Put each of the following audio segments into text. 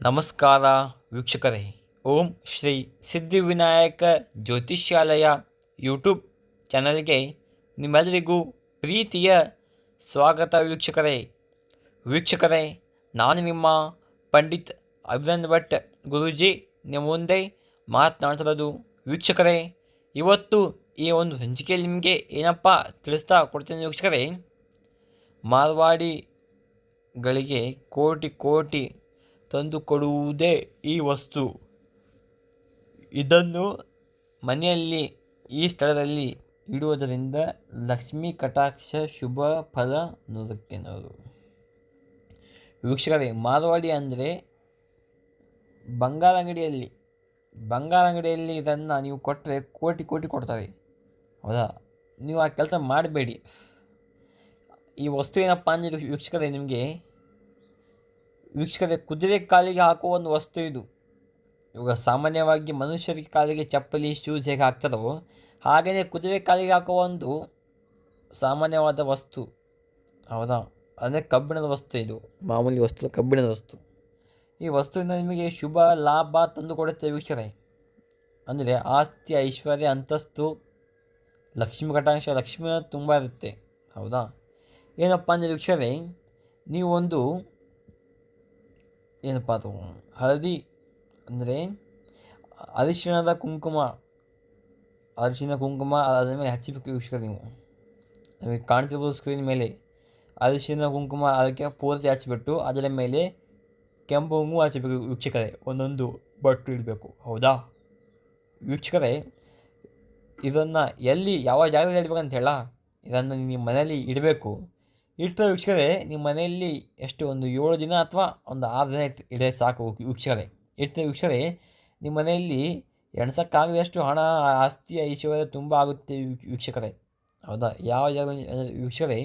ನಮಸ್ಕಾರ ವೀಕ್ಷಕರೇ. ಓಂ ಶ್ರೀ ಸಿದ್ಧಿವಿನಾಯಕ ಜ್ಯೋತಿಷ್ಯಾಲಯ ಯೂಟ್ಯೂಬ್ ಚಾನಲ್ಗೆ ನಿಮ್ಮೆಲ್ಲರಿಗೂ ಪ್ರೀತಿಯ ಸ್ವಾಗತ ವೀಕ್ಷಕರೇ. ವೀಕ್ಷಕರೇ, ನಾನು ನಿಮ್ಮ ಪಂಡಿತ್ ಅಭಿನಂದ್ ಭಟ್ ಗುರೂಜಿ. ನಿಮ್ಮ ಮುಂದೆ ಮಾತನಾಡ್ತಿರೋದು ವೀಕ್ಷಕರೇ, ಇವತ್ತು ಈ ಒಂದು ಹಂಚಿಕೆಯಲ್ಲಿ ನಿಮಗೆ ಏನಪ್ಪ ತಿಳಿಸ್ತಾ ಕೊಡ್ತೀನಿ ವೀಕ್ಷಕರೇ. ಮಾರ್ವಾಡಿಗಳಿಗೆ ಕೋಟಿ ಕೋಟಿ ತಂದು ಕೊಡುವುದೇ ಈ ವಸ್ತು. ಇದನ್ನು ಮನೆಯಲ್ಲಿ, ಈ ಸ್ಥಳದಲ್ಲಿ ಇಡುವುದರಿಂದ ಲಕ್ಷ್ಮೀ ಕಟಾಕ್ಷ ಶುಭ ಫಲ ನೂರಕ್ಕೆ ನೂರು ವೀಕ್ಷಕರೇ, ಮಾರವಾಡಿ ಅಂದರೆ ಬಂಗಾರ ಅಂಗಡಿಯಲ್ಲಿ ಬಂಗಾರ ಅಂಗಡಿಯಲ್ಲಿ ಇದನ್ನು ನೀವು ಕೊಟ್ಟರೆ ಕೋಟಿ ಕೋಟಿ ಕೊಡ್ತಾರೆ. ಹೌದಾ? ನೀವು ಆ ಕೆಲಸ ಮಾಡಬೇಡಿ. ಈ ವಸ್ತು ಏನಪ್ಪ ಅಂದರೆ ವೀಕ್ಷಕರೇ, ನಿಮಗೆ ವೀಕ್ಷಕರೇ, ಕುದುರೆ ಕಾಲಿಗೆ ಹಾಕುವ ಒಂದು ವಸ್ತು ಇದು. ಇವಾಗ ಸಾಮಾನ್ಯವಾಗಿ ಮನುಷ್ಯರಿಗೆ ಕಾಲಿಗೆ ಚಪ್ಪಲಿ ಶೂಸ್ ಹೇಗೆ ಹಾಕ್ತಾರೋ ಹಾಗೆಯೇ ಕುದುರೆ ಕಾಲಿಗೆ ಹಾಕುವ ಒಂದು ಸಾಮಾನ್ಯವಾದ ವಸ್ತು. ಹೌದಾ? ಅಂದರೆ ಕಬ್ಬಿಣದ ವಸ್ತು ಇದು. ಮಾಮೂಲಿ ವಸ್ತು, ಕಬ್ಬಿಣದ ವಸ್ತು. ಈ ವಸ್ತುವಿನ ನಿಮಗೆ ಶುಭ, ಲಾಭ ತಂದು ಕೊಡುತ್ತೆ ವೀಕ್ಷಕರೇ. ಅಂದರೆ ಆಸ್ತಿ, ಐಶ್ವರ್ಯ, ಅಂತಸ್ತು, ಲಕ್ಷ್ಮಿ ಕಟಾಂಶ ಲಕ್ಷ್ಮಿ ತುಂಬ ಇರುತ್ತೆ. ಹೌದಾ? ಏನಪ್ಪ ಅಂದರೆ ವೀಕ್ಷರೇ ನೀವೊಂದು ಏನಪ್ಪ ಅದು? ಹಳದಿ ಅಂದರೆ ಅರಿಶಿಣದ ಕುಂಕುಮ. ಅರಿಶಿಣ ಕುಂಕುಮ ಅದರ ಮೇಲೆ ಹಚ್ಚಬೇಕು ವೀಕ್ಷಕರು ನೀವು. ನಮಗೆ ಕಾಣ್ತಿರ್ಬೋದು ಸ್ಕ್ರೀನ್ ಮೇಲೆ. ಅರಿಶಿಣ ಕುಂಕುಮ ಅದಕ್ಕೆ ಪೂರ್ತಿ ಹಚ್ಚಿಬಿಟ್ಟು ಅದರ ಮೇಲೆ ಕೆಂಪು ಕುಂಕುಮ ಹಚ್ಚಬೇಕು ವೀಕ್ಷಕರೇ. ಒಂದೊಂದು ಬಟ್ಟು ಇಡಬೇಕು. ಹೌದಾ? ವೀಕ್ಷಕರೇ, ಇದನ್ನು ಎಲ್ಲಿ ಯಾವ ಜಾಗದಲ್ಲಿ ಇಡಬೇಕಂತ ಹೇಳ. ಇದನ್ನು ನಿಮ್ಮ ಮನೆಯಲ್ಲಿ ಇಡಬೇಕು. ಇಟ್ಟರೆ ವೀಕ್ಷಕರೇ, ನಿಮ್ಮ ಮನೆಯಲ್ಲಿ ಎಷ್ಟು ಒಂದು ಏಳು ದಿನ ಅಥವಾ ಒಂದು ಆರು ದಿನ ಇಟ್ಟು ಇಡೇ ಸಾಕು ವೀಕ್ಷಕರೇ. ಇಟ್ಟರೆ ವೀಕ್ಷಕರೇ, ನಿಮ್ಮ ಮನೆಯಲ್ಲಿ ಎಣ್ಸೋಕ್ಕಾಗದಷ್ಟು ಹಣ ಆಸ್ತಿ ಐಶ್ವರ್ಯ ತುಂಬ ಆಗುತ್ತೆ ವೀಕ್ಷಕರೇ. ಹೌದಾ? ಯಾವ ಜಾಗದಲ್ಲಿ ವೀಕ್ಷಕರೇ,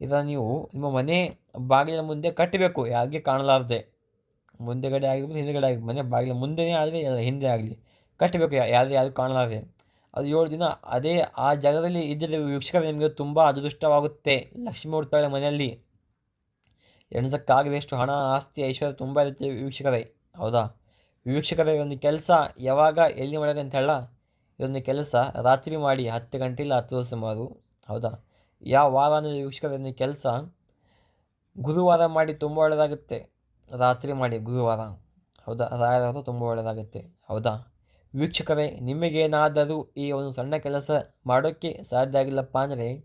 ಇದನ್ನು ನೀವು ನಿಮ್ಮ ಮನೆ ಬಾಗಿಲಿನ ಮುಂದೆ ಕಟ್ಟಬೇಕು. ಯಾರಿಗೆ ಕಾಣಲಾರದೆ. ಮುಂದೆಗಡೆ ಆಗಿರ್ಬೋದು ಹಿಂದೆಗಡೆ ಆಗಿರ್ಬೋದು. ಮನೆ ಬಾಗಿಲ ಮುಂದೆನೇ ಆದರೆ ಹಿಂದೆ ಆಗಲಿ. ಕಟ್ಟಬೇಕು. ಯಾರು ಯಾರು ಕಾಣಲಾರದೆ. ಅದು ಏಳು ದಿನ ಅದೇ ಆ ಜಾಗದಲ್ಲಿ ಇದ್ದರೆ ವೀಕ್ಷಕರು ನಿಮಗೆ ತುಂಬ ಅದೃಷ್ಟವಾಗುತ್ತೆ. ಲಕ್ಷ್ಮಿ ಹುಡ್ತಾಳೆ ಮನೆಯಲ್ಲಿ ಎಷ್ಟು ಹಣ, ಆಸ್ತಿ, ಐಶ್ವರ್ಯ ತುಂಬ ಇರುತ್ತೆ ವೀಕ್ಷಕರೇ. ಹೌದಾ? ವೀಕ್ಷಕರೇ ಒಂದು ಕೆಲಸ. ಯಾವಾಗ, ಎಲ್ಲಿ ಅಂತ ಹೇಳ? ಇದೊಂದು ಕೆಲಸ. ರಾತ್ರಿ ಮಾಡಿ ಹತ್ತು ಗಂಟೆ ಇಲ್ಲ ಹತ್ತು ಸುಮಾರು ಹೌದಾ? ಯಾವ ವಾರ ಅಂದರೆ ವೀಕ್ಷಕರ ಒಂದು ಕೆಲಸ. ಗುರುವಾರ ಮಾಡಿ ತುಂಬ ಒಳ್ಳೆಯದಾಗುತ್ತೆ ರಾತ್ರಿ ಮಾಡಿ ಗುರುವಾರ. ಹೌದಾ? ರಾಯರ ತುಂಬ ಒಳ್ಳೆಯದಾಗುತ್ತೆ ಹೌದಾ? ವೀಕ್ಷಕರೇ, ನಿಮಗೇನಾದರೂ ಈ ಒಂದು ಸಣ್ಣ ಕೆಲಸ ಮಾಡೋಕ್ಕೆ ಸಾಧ್ಯ ಆಗಿಲ್ಲಪ್ಪ ಅಂದರೆ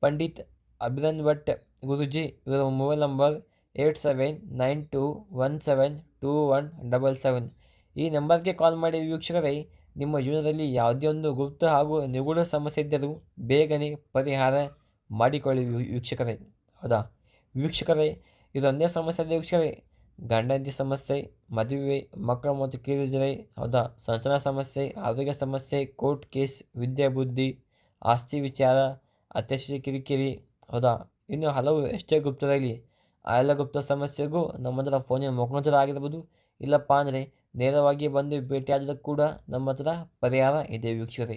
ಪಂಡಿತ್ ಅಭಿನಂದ್ ಭಟ್ ಗುರುಜಿ, ಇವರ mobile number eight seven nine two one seven two one double seven. ಈ ನಂಬರ್ಗೆ ಕಾಲ್ ಮಾಡಿ ವೀಕ್ಷಕರೇ, ನಿಮ್ಮ ಜೀವನದಲ್ಲಿ ಯಾವುದೇ ಒಂದು ಗುಪ್ತ ಹಾಗೂ ನಿಗೂಢ ಸಮಸ್ಯೆ ಇದ್ದರೂ ಬೇಗನೆ ಪರಿಹಾರ ಮಾಡಿಕೊಳ್ಳಿ ವೀಕ್ಷಕರೇ. ಹೌದಾ? ವೀಕ್ಷಕರೇ, ಇದೊಂದೇ ಸಮಸ್ಯೆ ವೀಕ್ಷಕರೇ. ಗಂಡಂತಿ ಸಮಸ್ಯೆ, ಮದುವೆ, ಮಕ್ಕಳ ಮತ್ತು ಕಿರಿದರೆ ಹೌದಾ? ಸಂಚನ ಸಮಸ್ಯೆ, ಆರೋಗ್ಯ ಸಮಸ್ಯೆ, ಕೋರ್ಟ್ ಕೇಸ್, ವಿದ್ಯೆ ಬುದ್ಧಿ, ಆಸ್ತಿ ವಿಚಾರ ಅತ್ಯಶ್ಯ ಕಿರಿಕಿರಿ, ಹೌದಾ? ಇನ್ನು ಹಲವು ಎಷ್ಟೇ ಗುಪ್ತರಾಗಲಿ ಆ ಎಲ್ಲ ಗುಪ್ತ ಸಮಸ್ಯೆಗೂ ನಮ್ಮ ಹತ್ರ ಫೋನಿನ ಮುಖಾಂತರ ಆಗಿರ್ಬೋದು. ಇಲ್ಲಪ್ಪ ಅಂದರೆ ನೇರವಾಗಿ ಬಂದು ಭೇಟಿಯಾದರೂ ಕೂಡ ನಮ್ಮ ಹತ್ರ ಪರಿಹಾರ ಇದೆ ವೀಕ್ಷಕರೇ.